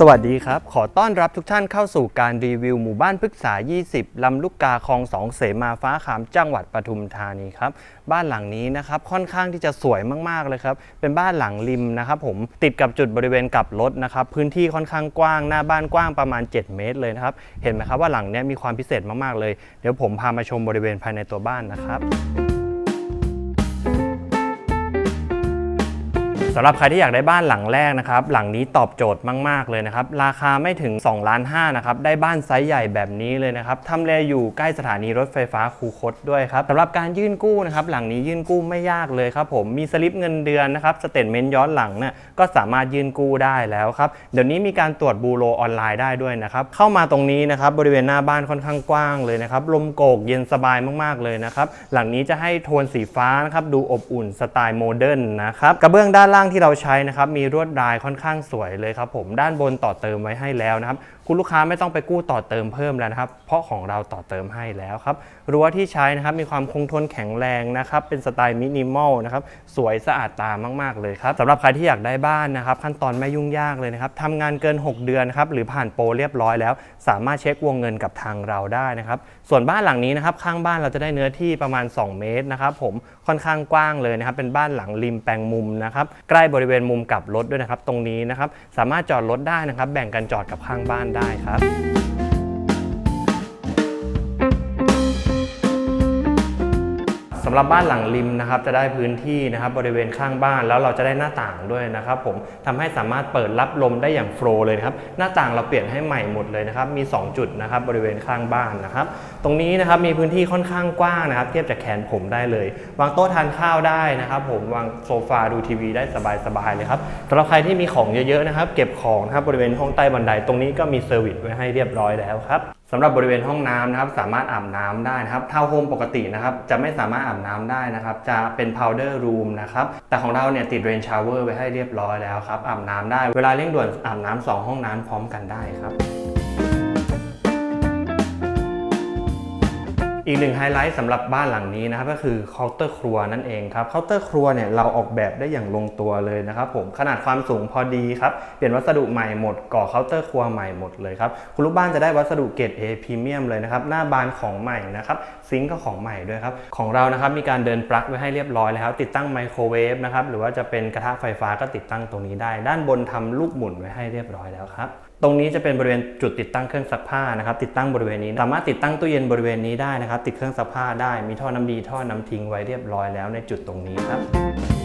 สวัสดีครับ ขอต้อนรับทุกท่านเข้าสู่การรีวิวหมู่บ้านพฤกษา 20 ลำลูกกาคลองสองเสมาฟ้าขามจังหวัดปทุมธานีครับ บ้านหลังนี้นะครับค่อนข้างที่จะสวยมากๆเลยครับ เป็นบ้านหลังริมนะครับผมติดกับจุดบริเวณกลับรถนะครับ พื้นที่ค่อนข้างกว้างหน้าบ้านกว้างประมาณ 7 เมตรเลยนะครับ เห็นไหมครับว่าหลังนี้มีความพิเศษมากๆเลย เดี๋ยวผมพามาชมบริเวณภายในตัวบ้านนะครับ สำหรับใครที่อยากได้บ้านหลังแรกนะครับ หลังนี้ตอบโจทย์มาก ๆ เลยนะครับ ราคาไม่ถึง2ล้าน5นะครับ ได้บ้านไซส์ใหญ่แบบนี้เลยนะครับทำเลอยู่ใกล้สถานีรถไฟฟ้าคูคตด้วยครับสำหรับการยื่นกู้นะครับ หลังนี้ยื่นกู้ไม่ยากเลยครับผม มีสลิปเงินเดือนนะครับ สเตทเมนต์ย้อนหลังเนี่ยก็สามารถยื่นกู้ได้แล้วครับ เดี๋ยวนี้มีการตรวจบูโรออนไลน์ได้ด้วยนะครับ เข้ามาตรงนี้นะครับ บริเวณหน้าบ้านค่อนข้างกว้างเลยนะครับ ลมโกกเย็นสบายมากๆเลยนะครับ หลังนี้จะให้โทนสีฟ้านะครับ ดูอบอุ่นสไตล์โมเดิร์นนะครับ กระเบื้องด้านล่างที่เราใช้นะครับมีลวดลายค่อนข้างสวยเลยครับผมด้านบนต่อเติมไว้ให้แล้วนะครับ คุณลูกค้าไม่ต้องไปกู้ต่อเติมเพิ่มแล้วนะครับ เพราะของเราต่อเติมให้แล้วครับรั้วที่ใช้นะครับมีความคงทนแข็งแรงนะครับเป็นสไตล์มินิมอลนะครับสวยสะอาดตามาก ๆ เลยครับสำหรับใครที่อยากได้บ้านนะครับ ขั้นตอนไม่ยุ่งยากเลยนะครับทำงานเกิน 6 เดือนนครับหรือผ่านโปรเรียบร้อยแล้ว สามารถเช็ควงเงินกับทางเราได้นะครับ ส่วนบ้านหลังนี้นะครับข้างบ้านเราจะได้เนื้อที่ประมาณ 2 เมตรนะครับผมค่อนข้างกว้างเลยนะครับเป็นบ้านหลังริมแปลงมุมนะครับกล้บริเวณมุมกลับรถด้วยนะครับ ตรงนี้นะครับ สามารถจอดรถได้นะครับ แบ่งกันจอดกับข้างบ้านได้ครับ หรับบ้านหลังริมนะครับจะได้พื้นที่นะครับบริเวณข้างบ้านแล้วเราจะได้หน้าต่างด้วยนะครับผมทำให้สามารถเปิดรับลมได้อย่างโฟล์เลยครับหน้าต่างเราเปลี่ยนให้ใหม่หมดเลยนะครับมี 2 จุดนะครับบริเวณข้างบ้านนะครับตรงนี้นะครับมีพื้นที่ค่อนข้างกว้างนะครับเทียบจากแขนผมได้เลย วางโต๊ะทานข้าวได้นะครับ ผมวางโซฟาดูทีวีได้สบายๆเลยครับสำหรับใครที่มีของเยอะๆนะครับเก็บของนะครับบริเวณห้องใต้บันไดตรงนี้ก็มีเซอร์วิสไว้ให้เรียบร้อยแล้วครับสำหรับบริเวณห้องน้ำนะครับ สามารถอาบน้ำได้นะครับทาวน์โฮมปกตินะครับ จะไม่สามารถอาบน้ำได้นะครับ จะเป็น powder room นะครับ แต่ของเราเนี่ยติด rain shower ไว้ให้เรียบร้อยแล้วครับ อาบน้ำได้ เวลาเร่งด่วนอาบน้ำสองห้องน้ำพร้อมกันได้ครับ อีกหนึ่งไฮไลท์สำหรับบ้านหลังนี้นะครับก็คือเคาน์เตอร์ครัวนั่นเองครับเคาน์เตอร์ครัวเนี่ยเราออกแบบได้อย่างลงตัวเลยนะครับผมขนาดความสูงพอดีครับเปลี่ยนวัสดุใหม่หมดก่อเคาน์เตอร์ครัวใหม่หมดเลยครับคุณลูกบ้านจะได้วัสดุเกรด A พรีเมียมเลยนะครับหน้าบานของใหม่นะครับซิงก์ก็ของใหม่ด้วยครับของเรานะครับมีการเดินปลั๊กไว้ให้เรียบร้อยแล้วติดตั้งไมโครเวฟนะครับหรือว่าจะเป็นกระทะไฟฟ้าก็ติดตั้งตรงนี้ได้ ด้านบนทำลูกหมุนไว้ให้เรียบร้อยแล้วครับตรงนี้จะเป็นบริเวณจุดติดตั้งเครื่องซักผ้านะครับติดตั้งบริเวณนี้ สามารถติดตั้งตู้เย็นบริเวณนี้ได้นะครับติดเครื่องซักผ้าได้มีท่อน้ำดีท่อน้ำทิ้งไว้เรียบร้อยแล้วในจุดตรงนี้ครับ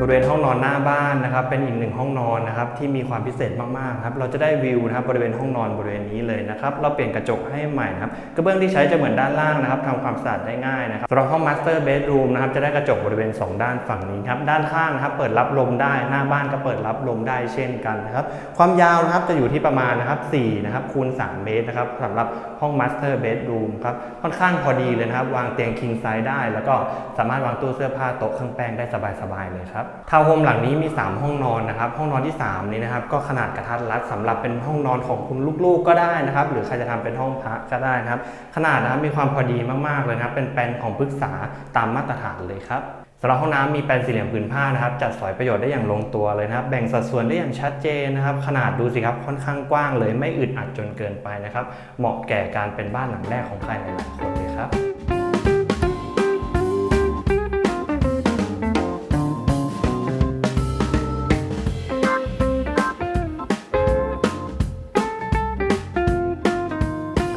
บริเวณห้องนอนหน้าบ้านนะครับ เป็นอีกหนึ่งห้องนอนนะครับที่มีความพิเศษมากๆครับเราจะได้วิวนะครับบริเวณห้องนอนบริเวณนี้เลยนะครับเราเปลี่ยนกระจกให้ใหม่นะครับกระเบื้องที่ใช้จะเหมือนด้านล่างนะครับทำความสะอาดได้ง่ายนะครับสำหรับห้องมาสเตอร์เบดรูมนะครับจะได้กระจกบริเวณ 2 ด้านฝั่งนี้ครับด้านข้างนะครับเปิดรับลมได้หน้าบ้านก็เปิดรับลมได้เช่นกันนะครับความยาวนะครับจะอยู่ที่ประมาณนะครับ4นะครับคูณ 3 เมตรนะครับสำหรับห้องมาสเตอร์เบดรูมครับค่อนข้างพอดีเลยนะครับวางเตียงคิงไซส์ได้ แล้วก็สามารถวางตู้เสื้อผ้าโต๊ะเครื่องแป้งได้สบายๆเลยครับทาวน์โฮมหลังนี้มี 3 ห้องนอนนะครับห้องนอนที่ 3 นี้นะครับก็ขนาดกระทัดรัดสำหรับเป็นห้องนอนของคุณลูกๆก็ได้นะครับ หรือใครจะทำเป็นห้องพักก็ได้นะครับ ขนาดนะครับมีความพอดีมากๆเลยนะครับ เป็นแปลนของพฤกษาตามมาตรฐานเลยครับสำหรับห้องน้ำมีแปลนสี่เหลี่ยมผืนผ้านะครับ จัดสอยประโยชน์ได้อย่างลงตัวเลยนะครับ แบ่งสัดส่วนได้อย่างชัดเจนนะครับ ขนาดดูสิครับค่อนข้างกว้างเลยไม่อึดอัดจนเกินไปนะครับ เหมาะแก่การเป็นบ้านหลังแรกของใครหลายๆคนเลยครับ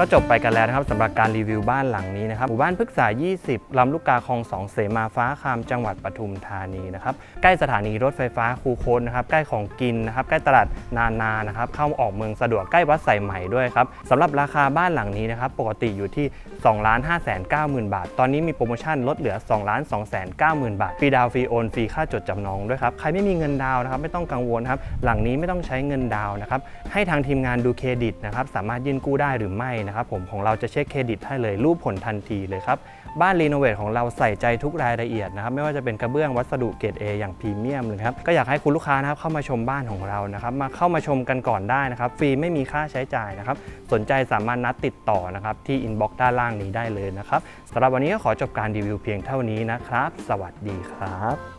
ก็จบไปกันแล้วนะครับสำหรับการรีวิวบ้านหลังนี้นะครับหมู่บ้านพฤกษา 20 ลำลูกกาคลอง 2 เสมาฟ้าคามจังหวัดปทุมธานีนะครับใกล้สถานีรถไฟฟ้าคูโคนนะครับใกล้ของกินนะครับใกล้ตลาดนานานะครับเข้าออกเมืองสะดวกใกล้วัดใส่ใหม่ด้วยครับสำหรับราคาบ้านหลังนี้นะครับปกติอยู่ที่2 5 9 0 0 0 บาท ตอนนี้มีโปรโมชั่นลดเหลือ2 2 9 0 0 0 บาทฟรีดาวฟรีโอนฟรีค่าจดจำนองด้วยครับใครไม่มีเงินดาวนะครับไม่ต้องกังวลครับหลังนี้ไม่ต้องใช้เงินดาวน์นะครับให้ทางทีมงานดูเครดิตนะครับสามารถยื่นกู้ได้หรือไม่นะครับผมของเราจะเช็คเครดิตให้เลยรูปผลทันทีเลยครับ บ้านรีโนเวทของเราใส่ใจทุกรายละเอียดนะครับไม่ว่าจะเป็นกระเบื้องวัสดุเกรด A อย่างพรีเมียมเลยครับก็อยากให้คุณลูกค้านะครับเข้ามาชมบ้านของเรานะครับมาเข้ามาชมกันก่อนได้นะครับฟรีไม่มีค่าใช้จ่ายนะครับสนใจสามารถนัดติดต่อนะครับที่อินบ็อกซ์ด้านล่างนี้ได้เลยนะครับสำหรับวันนี้ก็ขอจบการรีวิวเพียงเท่านี้นะครับ สวัสดีครับ